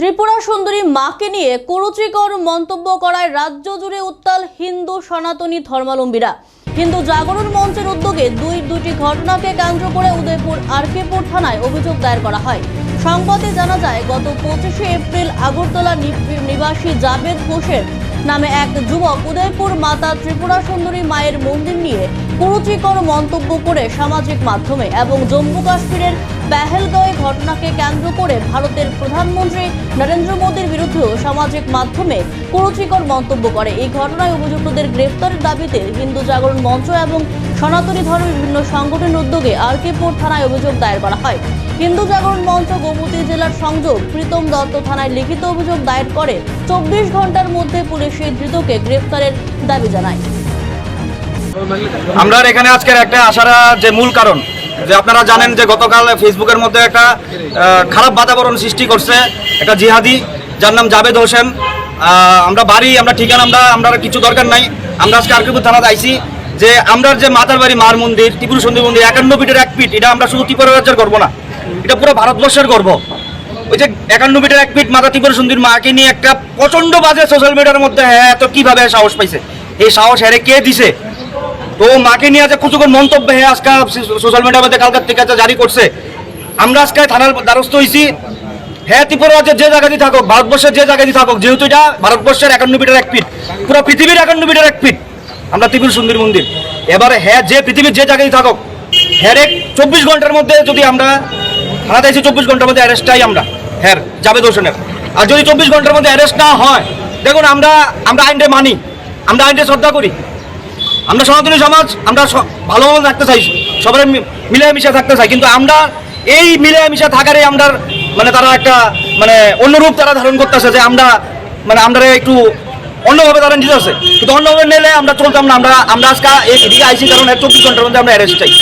ত্রিপুরা সুন্দরী মাকে নিয়ে কুরুচিকর মন্তব্য করায় রাজ্য জুড়ে উত্তাল হিন্দু সনাতনী ধর্মাবলম্বীরা হিন্দু জাগরণ মঞ্চের উদ্যোগে দুই দুটি ঘটনাকে কেন্দ্র করে উদয়পুর আরকেপুর থানায় অভিযোগ দায়ের করা হয়। সংবাদে জানা যায়, গত পঁচিশে এপ্রিল আগরতলা নিবাসী জাবেদ ঘোষের নামে এক যুবক উদয়পুর মাতা ত্রিপুরা সুন্দরী মায়ের মন্দির নিয়ে কুরুচিকর মন্তব্য করে সামাজিক মাধ্যমে এবং জম্মু কাশ্মীরের পেহেলগাঁওয়ে ঘটনাকে কেন্দ্র করে ভারতের প্রধানমন্ত্রী নরেন্দ্র মোদীর বিরুদ্ধেও সামাজিক মাধ্যমে কুরুচিকর মন্তব্য করে। এই ঘটনায় অভিযুক্তদের গ্রেফতারের দাবিতে হিন্দু জাগরণ মঞ্চ এবং সনাতনী ধর্মের বিভিন্ন সংগঠনের উদ্যোগে আর আরকেপুর থানায় অভিযোগ দায়ের করা হয়। হিন্দু জাগরণ মঞ্চ গোমতী জেলার সংযোগ প্রীতম দত্ত থানায় লিখিত অভিযোগ দায়ের করে চব্বিশ ঘণ্টার মধ্যে পুলিশ এই ধৃতকে গ্রেফতারের দাবি জানায়। আমরা এখানে আজকের একটা আসার যে মূল কারণ, যে আপনারা জানেন যে গতকাল ফেসবুকের মধ্যে একটা খারাপ বাতাবরণ সৃষ্টি করছে একটা জিহাদি, যার নাম জাবেদ হোসেন। আমরা বাড়ি, আমরা ঠিকানা, আমরা আমরা কিছু দরকার নাই। আমরা আজকে আরকিপুর থানাতে আইছি যে আমরা যে মাতার বাড়ি, মার মন্দির, ত্রিপুর সুন্দর মন্দির, একান্ন ফিটের এক ফিট, এটা আমরা শুধু ত্রিপুরা রাজ্যের গর্ব না, এটা পুরো ভারতবর্ষের গর্ব। ওই যে একান্ন মিটার এক ফিট মাতা ত্রিপুরা সুন্দর মাকে নিয়ে একটা প্রচণ্ড বাজে সোশ্যাল মিডিয়ার মধ্যে হ্যাঁ তো কীভাবে সাহস পাইছে? এই সাহস হ্যারে কে দিছে? তো মাকে নিয়ে যে কুচুকর মন্তব্য হ্যাঁ আজকে সোশ্যাল মিডিয়ার মধ্যে কালকার থেকে একটা জারি করছে। আমরা আজকে থানার দ্বারস্থ হয়েছি হ্যাঁ ত্রিপুরা রাজ্যের যে জায়গাতেই থাকুক, ভারতবর্ষের যে জায়গাতেই থাকুক, যেহেতু এটা ভারতবর্ষের একান্ন মিটার এক ফিট, পুরো পৃথিবীর একান্ন মিটার এক ফিট, আমরা ত্রিপুর সুন্দর মন্দির। এবারে হ্যাঁ যে পৃথিবীর যে জায়গায় থাকুক হ্যাঁ চব্বিশ ঘণ্টার মধ্যে যদি আমরা থানাতে এসে চব্বিশ ঘণ্টার মধ্যে অ্যারেস্ট চাই আমরা হ্যাঁ জাবেদ হোসেনের আর যদি চব্বিশ ঘণ্টার মধ্যে অ্যারেস্ট না হয়, দেখুন আমরা আমরা আইনটা মানি, আমরা আইনটা শ্রদ্ধা করি। আমরা সনাতনী সমাজ, আমরা ভালোভাবে থাকতে চাই, সবাই মিলেমিশে থাকতে চাই, কিন্তু আমরা এই মিলেমিশে থাকারই আমরা মানে তারা একটা মানে অন্যরূপ তারা ধারণ করতেছে যে আমরা মানে আমরা একটু অন্যভাবে ধারণ নিতে আছে কিন্তু অন্যভাবে নিলে আমরা চলতাম না, আমরা আমরা আজকে দিকে আইসি কারণ চব্বিশ ঘণ্টার মধ্যে আমরা অ্যারেস্ট চাই।